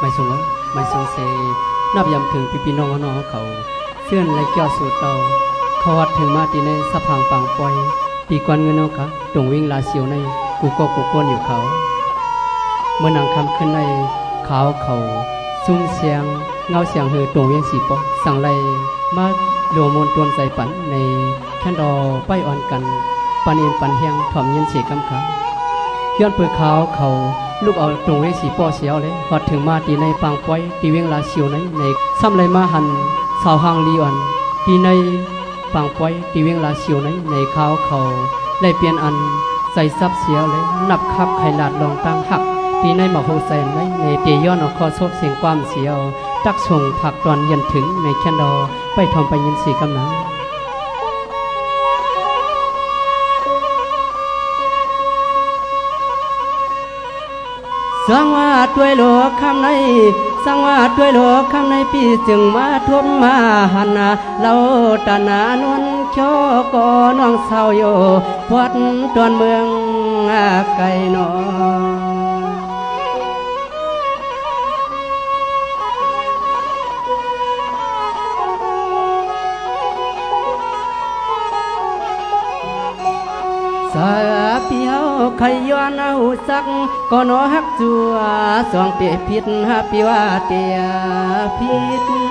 ไม่สงไม่สงเสนับยำถึงพี่พี่น้องน้องเขาเสื่อนไรเกี่ยวสู่เตาเขาวัดถึงมาตีในสะพังปังปอยปีกวนเงินเอาค่ะตรงวิ่งลาเสียวในกูก็กูก้นอยู่เขา เมื่อนางคำขึ้นในขาวเขาซุ้มเสียงเงาเสียงหือตรงเวียงสีปอกสั่งไรมาโลมนตวนใจปันในแค่นดอป้ายอ่อนกันปันเอ็นปันเฮียงถ่อมเย็นเสียกำคำย้อนเปลือขาวเขา ลูกเอาตรงเวียสีปอเสียวเลยพอดถึงมาตีในปางป้อยตีเวียงลาเสียวในในซ้ำไรมาหันสาวหางลีอ่อนตีในปางป้อยตีเวียงลาเสียวในในขาวเขาได้เปลี่ยนอันใส่ซับเสียวเลยนับคับไข่ลาดลองตั้งหักปีในหมาโฮแซนไว้ในเตย้อนออกคอซบเสียงความเสียวตักส่งผักตอนเย็นถึงในแคนดอไปทอมไปยินสีกำนัง สังว่าด้วยโลกคำในสังว่าด้วยโลกคำในปีจึงมาทวมมาหันนาเราตานานวลโชกน้องเศร้าโยพวัดตอนเมืองไกลนอาเปียวไขย้อนเอาสักก็นอฮักจัวสองเปียผิดฮะปีว่าเตียพิษ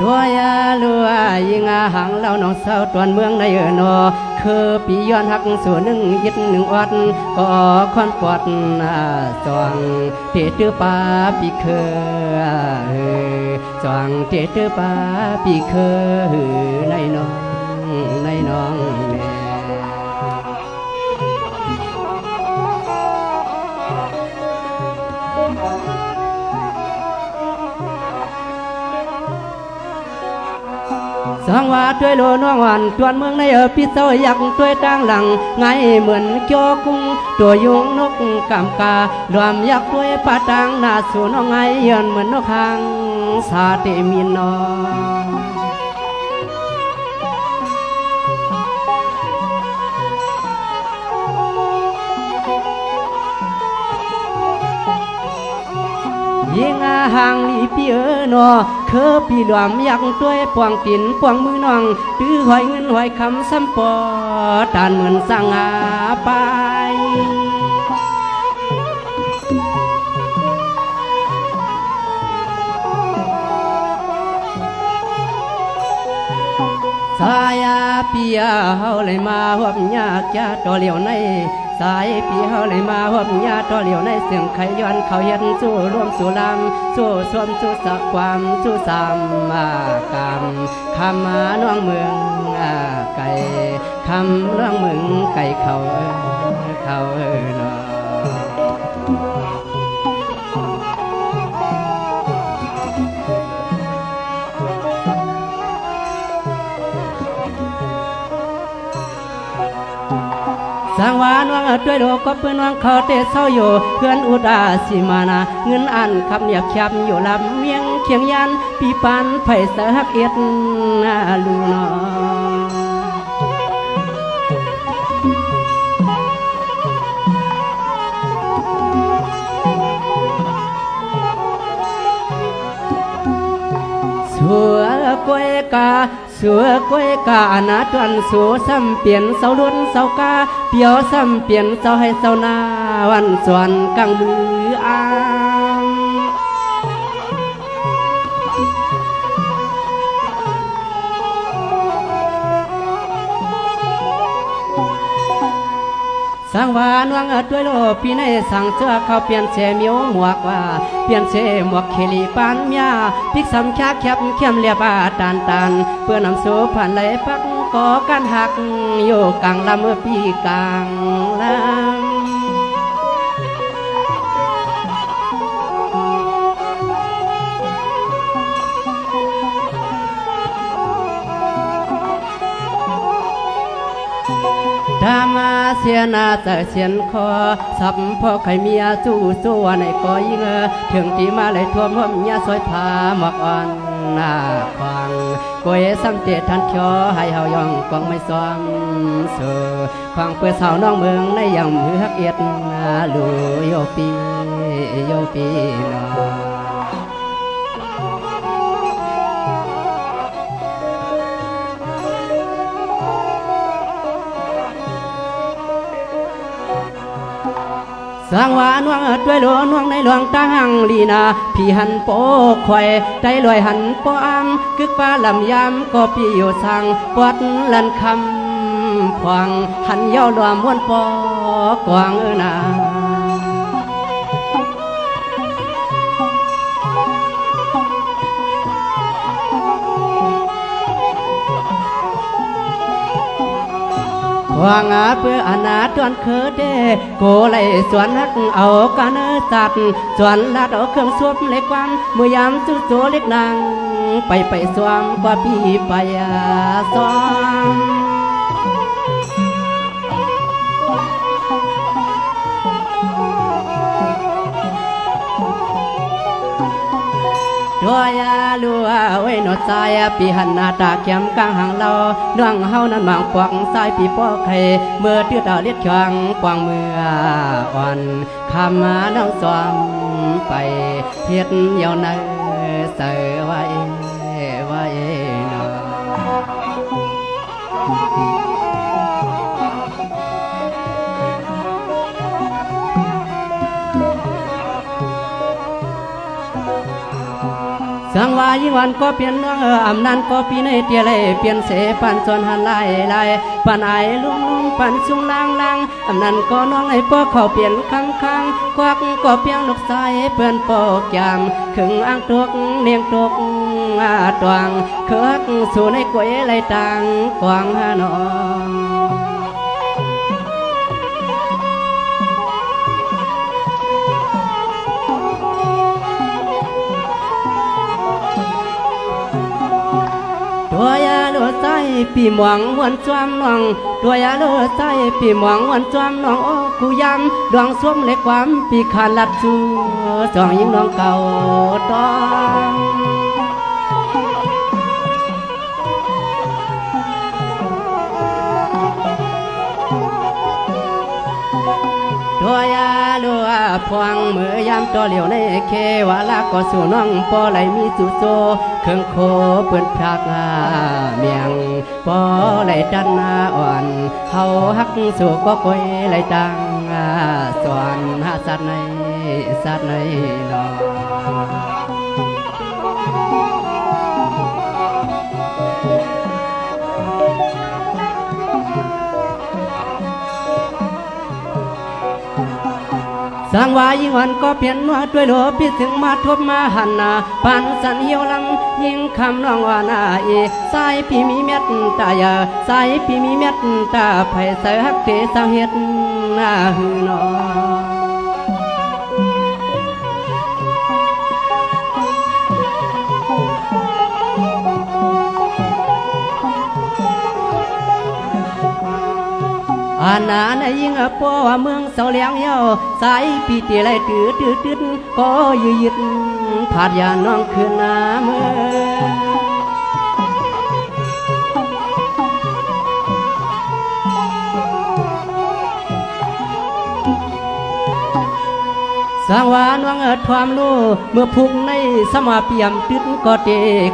ตัวยาลัวยิงอาหังเล่าน้องสาวตวนเมืองในเออนอคือปีย้อนหักสู่หนึ่งยิดหนึ่งวัดก็คอนปอดจวงเตตือปาปีเคอเอจวงเตตือปาปีเคอในน้องในน้อง แม่สังวาด้วยโลน้องหวันตวนเมืองในเออพิเศษยักด้วยตั้งหลังไงเหมือนโจกุ้งตัวยุงนกกำการวมยักด้วยปาตังหน้าสู่น้องไงเยือนเหมือนนกหางสาเตมีนอยิงอาหางลีปีเออนอ เคอปีหลวมยักด้วยปวงตินปวงมือน้องตื้อหอยเงินหอยคำซ้ำปอตานเหมือนสังอาไปสายาปียเฮาเลยมาหวบยากยาตัวเหลียวใน สายปีเฮาเลยมาหอบยาต่อเหลียวในเสียงไขย้อนเขาเห็นสู้ร่วมสู่ลำสู้สวมสู้สักความสู้สามมากรรมคำมาน้องเมืองอาไก่คำน้องเมืองไก่เขาเออเขาเออเนาะ สางวานวังด้วยโลกก็เพื่อนวังเขาเตะเศร้าอยู่ เพื่อนอุดาสิมานา เงินอันคำเนียบแคบอยู่ลำเมียงเคียงยัน ปีปันไผ่เสหักเอ็ดนาลูนอสัวกวยกา สัวกวยกาอนาตวันสัวซ้ำเปลี่ยนเส สากาเปียวซ้ำเปลี่ยนเสาให้เสาหน้าวันสวนกลางมืออางสังวานวังอัดด้วยโลปีในสั่งเสื้อเขาเปลี่ยนเสมียวหมวกว่า เปลี่ยนเสหมวกเคลีปานเมียพิกสำคบแคบเข้มเลียบาตานตานเพื่อนำสูผ่านไหลพักก่อกันหักอยู่กลางลำเมื่อปีกลางลา สธรรมาเสียนาแต่เสียนคอสับพ่อไข่เมียสู้สู้ในก้อยเงอถึงที่มาเลยท่วมห่มยาซอยพาหมอกอ่อนหน้าควังกวยซ้ำเจทันเขียวให้เฮายองกองไม่ซ้อมเสือควางเพื่อสาวน้องเมืองในยำมือฮักเอียดลูโยปีโยปีนอ สร้างวานวงด้วยหลวงนวงในหลวงตั้งลีนาพี่หันโป้ควยใจลอยหันปออังกึกป้าลำยำก็พี่อยู่สังปวดลันคำควางหันเย้ารวมม้วนปอกวางเออนา วางอาเพื่ออนาตวนเคอเดโกไลสวนนักเอากันจัดสวนลาดเอาเครื่องสวมเล็กวันมือยามสู้โจเล็กนางไปไปสวมกว่าพี่ไปสวม ดัวยาลัวไว้นอสายปีหันหน้าตาเข็มกลางหางเราน้องเฮานั้นมางปวงสายปีปอกไข่เมื่อเตือดาวเลียดช่างกวางเมื่ออ่อนคำมาน้องสวมไปเพียดเยาวในเสือไว้ไว้ สังวายิวันก็เปลี่ยนเอออำนันก็ปีในเตียเลยเปลี่ยนเสปันส่วนหันไลายลายปันไอลุงลุงปันสุงลางลางอำนันก็น้องไอ้ปอเขาเปลี่ยนคังคังควักก็เพียงลูกสายเปื่อนโปกยามขึงอ่างตกเนียงตกอาตวงเคิกสู่ในกวยไหลตังกวางหานอง ปีหมวงวันจวมน้องด้วยาโลใส่ปีหมวงวันจวมน้องโอ้กูยำดวงสวมเล็กความปีขาดลัดจูจองยิงน้องเก่าตอง พวงเมื่อยามตัวเหลียวในเควาลาก็สู่น้องปอไหลมีสุโซเครื่องโคเปื้อนพักเมียงปอไหลดันนาอ่อนเฮาฮักสู่ก็กวยไหลตังสวนหาสัตว์ในสัตว์ในนอ สังวายิ่งวันก็เปลี่ยนว่าด้วยโลพิถึงมาทบมาหันนาปานสันเหี่ยวลังยิ่งคำน้องว่านาเอสายพี่มีเม็ดตายาสายพี่มีเม็ดตาไผใส่ฮักเตสาวเฮ็ดนาหือนอานาในยิงอปอว่าเมืองเสาเลียงเยาสายปีเตียไรตื้อตื้อตื้อก็ยืดยึดผาดยาน้องคืนนาเมือ สร้างวานวังเอิดความรู้ เมื่อพุกในสมาเปียมตึดก็เต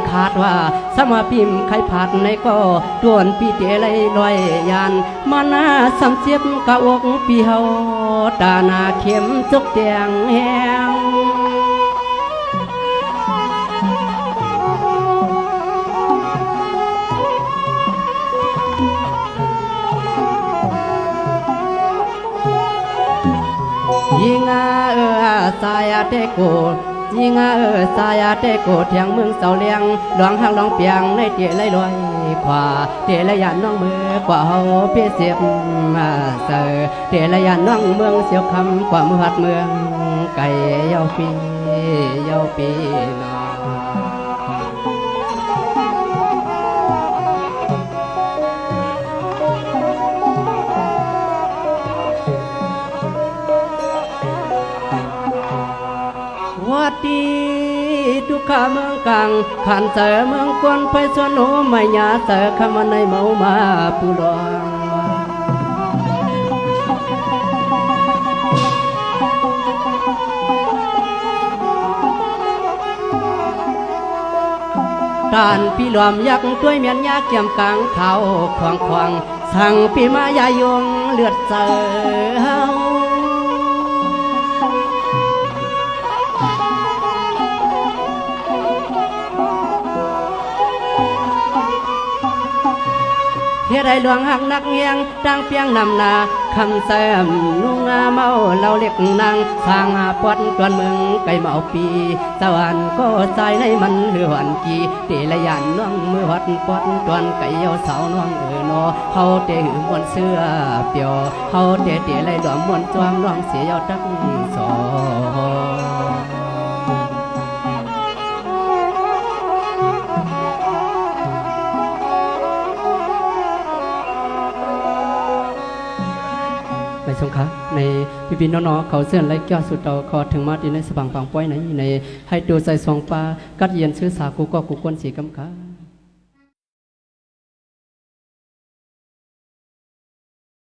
ขาดว่า สมาพิมใครผัดในก็ตวนปีเตไรลอยยานมานาสำเสียบกะอกปีเฮาตาหนาเข็มจุกแดงแหง ตโกยิงอาเออสายาเตโกเทียงเมืองเสาเลียงหลวงหักหลวงเปียงในเตะไรลอยขวาเตี๋ยไรยันน้องมือกว่าเฮาเปียเสียบมาเสอเตี๋ยไรยันน้องเมืองเสียวคำกว่ามือหัดเมืองไก่เยาปีเยาปีนา ข้าเมืองกลางขันเจอเมืองกวนไปสวนหนูไม่ยาเจอขมาในเมามาปูดองการพี่หลวมยักษ์ด้วยเมียนยาเกี่ยมกลางเขาควางควางสั่งพี่มายายงเลือดเจอ เฮาเฮ็ดให้ลวงหักนักเงียงดังเปียงนำนาคำแซมนุ่งาเมาเราเล็กนางสางหาปวดตวนเมืองไก่เมาปีสวรรค์ก็ใจในมันหือหวันกีเตละยันน้องมือวัดปวดตวนไก่เยาสาวน้องเออนอเฮาเตหือมวนเสื้อเปียวเฮาเตเตไหลหลวมมวนจวงน้องเสียเยาตักสอง สงฆ์ในพี่พี่น้องๆเขาเสื่อนไรแก้วสุดเตาคอถึงมาดีในสบังปังป้อยในในให้ดูใส่สองปลากัดเย็นซื้อสากูก็กูกวนสีกำคา